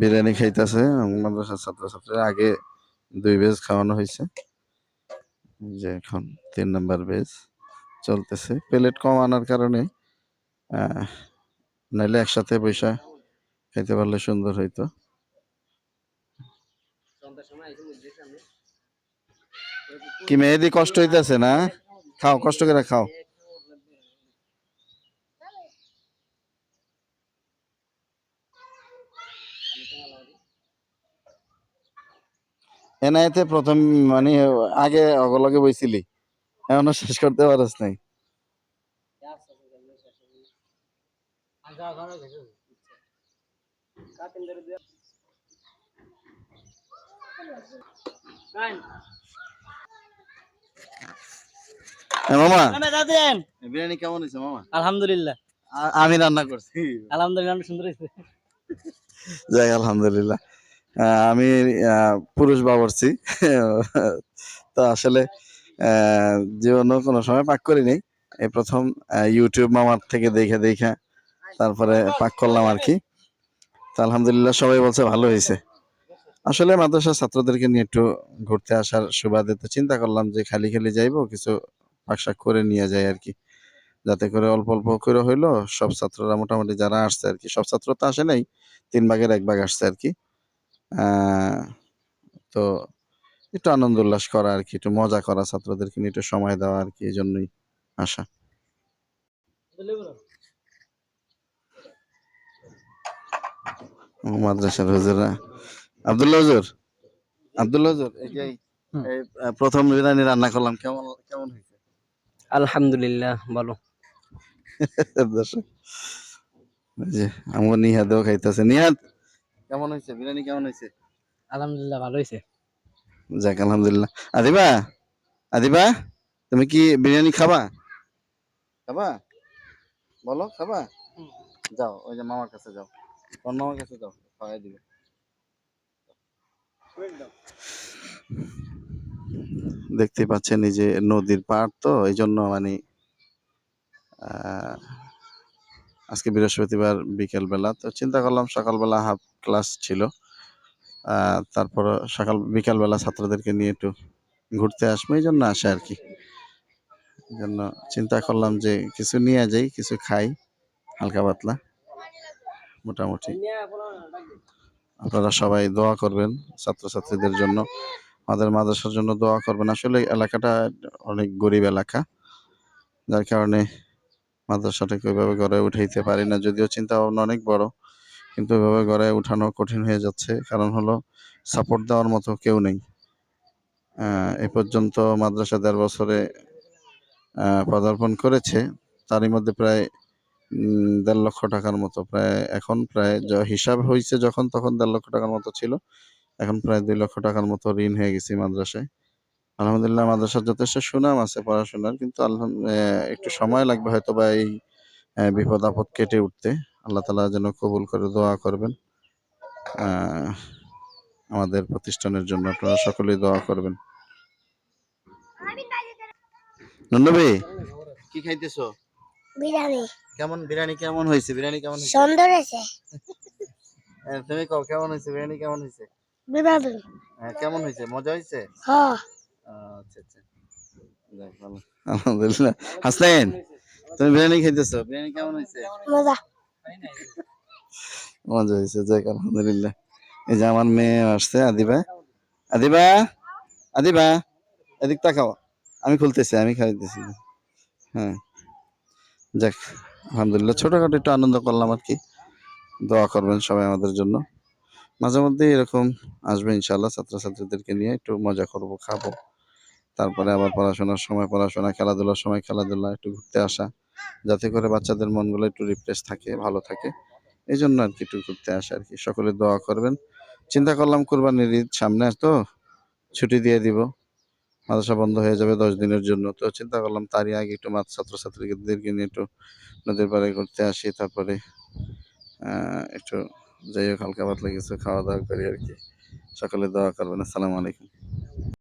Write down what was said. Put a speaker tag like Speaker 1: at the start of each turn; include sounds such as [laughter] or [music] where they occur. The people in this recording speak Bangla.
Speaker 1: বিরিয়ানি খাইতেছে, মাদ্রাসার ছাত্রছাত্রীরা আগে দুই বেজ খাওয়ানো হয়েছে যে এখন তিন নাম্বার বেজ চলতেছে। প্লেট কম আনার কারণে নাইলে একসাথে পয়সা খাইতে পারলে সুন্দর হইতো। কি মেহেদি কষ্ট হইতেছে না? খাও, কষ্ট করে খাও। এনআইতে প্রথম মানে আগে অগলগে বইছিলি। এখনও শেষ করতে পারস নাই। মামা। বিরিয়ানি কেমন হয়েছে মামা?
Speaker 2: আলহামদুলিল্লাহ।
Speaker 1: আমি রান্না করছি।
Speaker 2: আলহামদুলিল্লাহ সুন্দর হয়েছে।
Speaker 1: যাই আলহামদুলিল্লাহ। আমি পুরুষ বাবরছি তো আসলে আহ, জীবনেও কোনো সময় পাক করি নাই এই প্রথম ইউটিউব মামার থেকে দেখে দেখে তারপরে পাক করলাম আর কি। তো আলহামদুলিল্লাহ সবাই বলছে ভালো হয়েছে। আসলে মাদ্রাসার ছাত্রদেরকে নিয়ে একটু ঘুরতে আসার সুবাদে তো চিন্তা করলাম যে খালি খালি যাইবো কিছু পাকশাক করে নিয়ে যাই আর কি। যাতে করে অল্প অল্প করে হইল সব ছাত্ররা মোটামুটি যারা আসছে আর কি সব ছাত্র তো আসে নাই তিন ভাগের এক ভাগ আসছে আর কি। তো একটু আনন্দ উল্লাস করা আর কি একটু মজা করা ছাত্রদেরকে নিয়ে একটু সময় দেওয়া আর কি এই জন্যই আসা মাদ্রাসার হুজুরা আব্দুল্লাহ হুজুর? আব্দুল্লাহ হুজুর এই প্রথম বিরিয়ানি রান্না করলাম কেমন কেমন হয়েছে?
Speaker 2: আলহামদুলিল্লাহ বলো [laughs]
Speaker 1: দর্শক যে আমার নিহাদেও খাইতেছে। নিহাদ কেমন হয়েছে? বিরিয়ানি কেমন হয়েছে?
Speaker 2: আলহামদুলিল্লাহ ভালো হয়েছে।
Speaker 1: যাক আলহামদুলিল্লাহ। আদিবা? আদিবা তুমি কি বিরিয়ানি খাবা? খাবা? বলো খাবা? যাও ওই যে মামার কাছে যাও। তোর মামার কাছে যাও খাওয়াই দিবে। দেখতে পাচ্ছেন এই যে নদীর পাড় তো এই জন্য মানে আহ, আজকে বৃহস্পতিবার বিকেল বেলা তো চিন্তা করলাম সকালবেলা হাফ ক্লাস ছিল। তারপর সকাল বিকাল বেলা ছাত্রদেরকে নিয়ে একটু ঘুরতে আসব, এই জন্য আসে আর কি। জন্য চিন্তা করলাম যে কিছু নিয়ে যাই, কিছু খাই, হালকা পাতলা, মোটামুটি। আপনারা সবাই দোয়া করবেন ছাত্রছাত্রীদের জন্য। আমাদের মাদ্রাসার জন্য দোয়া করবেন। আসলে এলাকাটা অনেক গরিব এলাকা, যার কারণে মাদ্রাসাটাকে ওইভাবে গড়ে উঠাইতে পারি না। যদিও চিন্তা ভাবনা অনেক বড়, কিন্তু ওইভাবে গড়ে উঠানো কঠিন হয়ে যাচ্ছে। কারণ হলো সাপোর্ট দেওয়ার মতো কেউ নেই। এ পর্যন্ত মাদ্রাসা দেড় বছরে পদার্পণ করেছে। তারই মধ্যে প্রায় দেড় লক্ষ টাকার মতো। প্রায়, এখন প্রায় হিসাব হয়েছে যখন তখন দেড় লক্ষ টাকার মতো ছিল। এখন প্রায় দুই লক্ষ টাকার মতো ঋণ হয়ে গেছে মাদ্রাসায়। আলহামদুলিল্লাহ মাদ্রাসার যথেষ্ট সুনাম আছে পড়াশোনার কিন্তু আলহাম আহ, একটু সময় লাগবে হয়তো বা এই বিপদ আপদ কেটে উঠতে। আল্লাহ তালা যেন কবুল করে দোয়া করবেন। আহ, আমাদের প্রতিষ্ঠানের জন্য আপনারা সকলেই দোয়া করবেন। নন্দবী কি খাইতেছো?
Speaker 3: বিরিয়ানি।
Speaker 1: কেমন বিরিয়ানি কেমন হয়েছে? বিরিয়ানি কেমন হয়েছে?
Speaker 3: সুন্দর আছে
Speaker 1: হ্যাঁ, তুমি কও কেমন হয়েছে? বিরিয়ানি কেমন হয়েছে?
Speaker 3: বিরিয়ানি
Speaker 1: হ্যাঁ, কেমন হয়েছে? মজা হয়েছে?
Speaker 3: হ
Speaker 1: আচ্ছা আচ্ছা। আলহামদুলিল্লাহ। হাসনাইন তুমি বিরিয়ানি খাইতেছো? বিরিয়ানি কেমন হয়েছে?
Speaker 3: মজা।
Speaker 1: মজা হয়েছে যাক আলহামদুলিল্লাহ। এই যে আমার মেয়ে আসছে আদিবা। আদিবা? আদিবা? এদিক তাকাও। আমি খুলতেছি আমি খাইতেছি। হ্যাঁ। যাক আলহামদুলিল্লাহ। ছোটখাটো একটু আনন্দ করলাম আর কি। দোয়া করবেন সবাই আমাদের জন্য। মাঝে মধ্যে এরকম আসবে ইনশাল্লাহ ছাত্রছাত্রীদেরকে নিয়ে একটু মজা করব খাব। তারপরে আবার পড়াশোনার সময়, পড়াশোনা, খেলাধুলার সময় খেলাধুলা, একটু ঘুরতে আসা, যাতে করে বাচ্চাদের মনগুলো একটু রিফ্রেশ থাকে, ভালো থাকে। এই জন্য আর কি একটু ঘুরতে আসা আর কি সকলে দোয়া করবেন। চিন্তা করলাম কোরবানির ঈদ সামনে তো, ছুটি দিয়ে দিব। মাদ্রাসা বন্ধ হয়ে যাবে দশ দিনের জন্য। তো চিন্তা করলাম তারই আগে একটু মাত্র ছাত্রছাত্রীদেরকে নিয়ে একটু নদীর পাড়ে ঘুরতে আসি, তারপরে একটু যাই হোক হালকা পাতলা কিছু খাওয়া দাওয়া করি আর কি সকলে দোয়া করবেন। আসসালামু আলাইকুম।